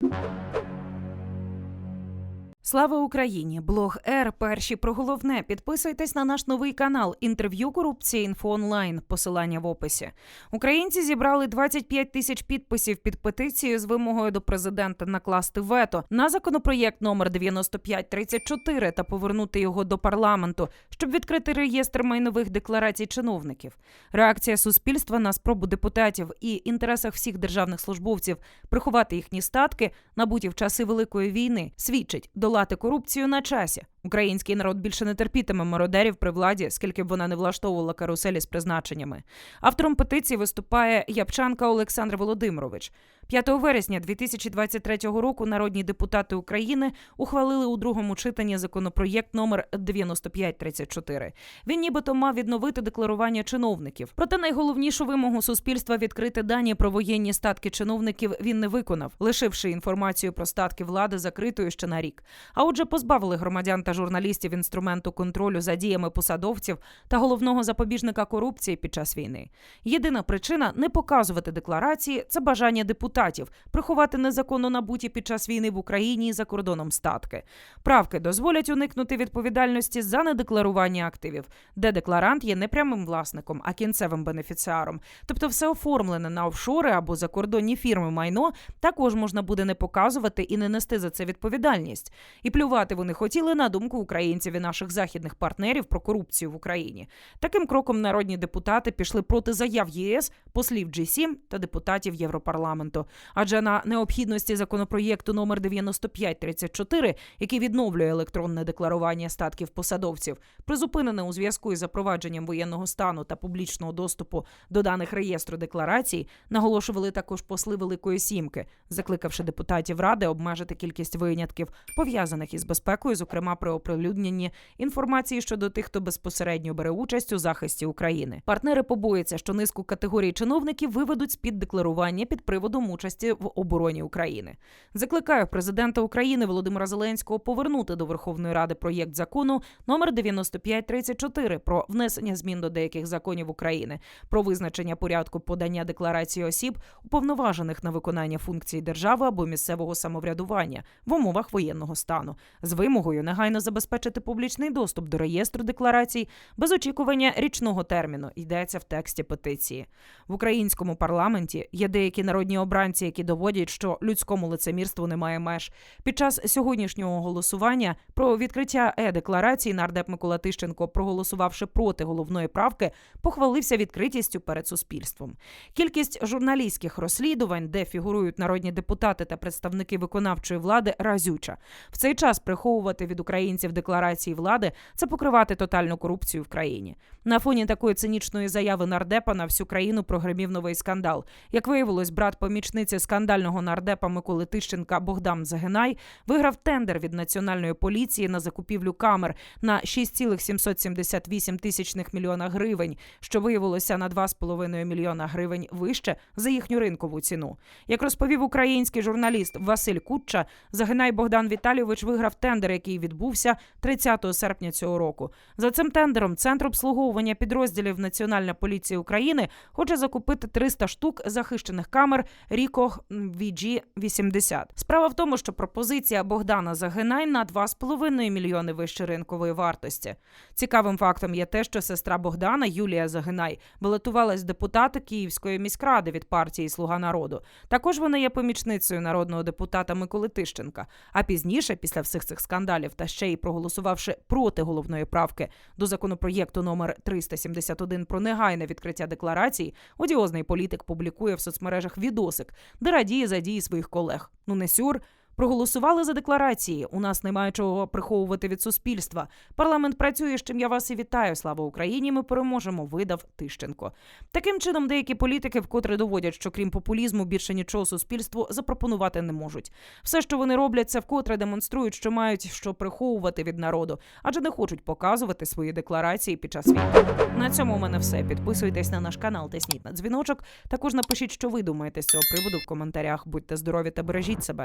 you Слава Україні! Блог Р. Перші про головне. Підписуйтесь на наш новий канал. Інтерв'ю корупції інфо онлайн. Посилання в описі. Українці зібрали 25 тисяч підписів під петицією з вимогою до президента накласти вето на законопроєкт номер 9534 та повернути його до парламенту, щоб відкрити реєстр майнових декларацій чиновників. Реакція суспільства на спробу депутатів і інтересах всіх державних службовців приховати їхні статки, набуті в часи великої війни, свідчить долати корупцію на часі. Український народ більше не терпітиме мародерів при владі, скільки б вона не влаштовувала каруселі з призначеннями. Автором петиції виступає Япчанка Олександр Володимирович. 5 вересня 2023 року народні депутати України ухвалили у другому читанні законопроєкт номер 9534. Він нібито мав відновити декларування чиновників. Проте найголовнішу вимогу суспільства відкрити дані про воєнні статки чиновників він не виконав, лишивши інформацію про статки влади закритою ще на рік. А отже, позбавили громадян та журналістів інструменту контролю за діями посадовців та головного запобіжника корупції під час війни. Єдина причина не показувати декларації це бажання депутатів приховати незаконно набуті під час війни в Україні і за кордоном статки. Правки дозволять уникнути відповідальності за недекларування активів, де декларант є не прямим власником, а кінцевим бенефіціаром. Тобто, все оформлене на офшори або закордонні фірми майно також можна буде не показувати і не нести за це відповідальність. І плювати вони хотіли на думку українців і наших західних партнерів про корупцію в Україні. Таким кроком народні депутати пішли проти заяв ЄС, послів G7 та депутатів Європарламенту. Адже на необхідності законопроєкту номер 9534, який відновлює електронне декларування статків посадовців, призупинене у зв'язку із запровадженням воєнного стану та публічного доступу до даних реєстру декларацій, наголошували також посли Великої Сімки, закликавши депутатів ради обмежити кількість винятків, пов'язаних із безпекою, зокрема при оприлюдненні інформації щодо тих, хто безпосередньо бере участь у захисті України. Партнери побоюються, що низку категорій чиновників виведуть з під декларування під приводом участі в обороні України. Закликаю президента України Володимира Зеленського повернути до Верховної Ради проєкт закону номер 9534 про внесення змін до деяких законів України про визначення порядку подання декларації осіб, уповноважених на виконання функцій держави або місцевого самоврядування в умовах воєнного стану, з вимогою негайно забезпечити публічний доступ до реєстру декларацій без очікування річного терміну. Йдеться в тексті петиції в українському парламенті. Є деякі народні обранці, які доводять, що людському лицемірству немає меж. Під час сьогоднішнього голосування про відкриття е-декларації нардеп Микола Тищенко, проголосувавши проти головної правки, похвалився відкритістю перед суспільством. Кількість журналістських розслідувань, де фігурують народні депутати та представники виконавчої влади, разюча. В цей час приховувати від українців декларації влади це покривати тотальну корупцію в країні. На фоні такої цинічної заяви нардепа на всю країну прогремів новий скандал. Як виявилось, брат помічниці скандального нардепа Миколи Тищенка Богдан Загинай виграв тендер від національної поліції на закупівлю камер на 6,778 тисячних мільйона гривень, що виявилося на 2,5 мільйона гривень вище за їхню ринкову ціну. Як розповів український журналіст Василь Кутча, Загинай Богдан Віталійович виграв тендер, який відбувся 30 серпня цього року. За цим тендером центр обслуговування підрозділів Національна поліція України хоче закупити 300 штук захищених камер Ріко VG 80 Справа в тому, що пропозиція Богдана Загинай на 2,5 мільйони вище ринкової вартості. Цікавим фактом є те, що сестра Богдана Юлія Загинай балотувалась в депутати Київської міськради від партії Слуга народу. Також вона є помічницею народного депутата Миколи Тищенка. А пізніше, після всіх цих скандалів, та ще й проголосувавши проти головної правки до законопроєкту номер 371 про негайне відкриття декларацій, одіозний політик публікує в соцмережах відосик, де радіє за дії своїх колег. Ну не сюр. Проголосували за декларації. У нас немає чого приховувати від суспільства. Парламент працює, з чим я вас і вітаю. Слава Україні! Ми переможемо. Видав Тищенко. Таким чином, деякі політики вкотре доводять, що крім популізму більше нічого суспільству запропонувати не можуть. Все, що вони роблять, це вкотре демонструють, що мають що приховувати від народу, адже не хочуть показувати свої декларації під час війни. На цьому у мене все. Підписуйтесь на наш канал, тисніть на дзвіночок. Також напишіть, що ви думаєте з цього приводу в коментарях. Будьте здорові та бережіть себе.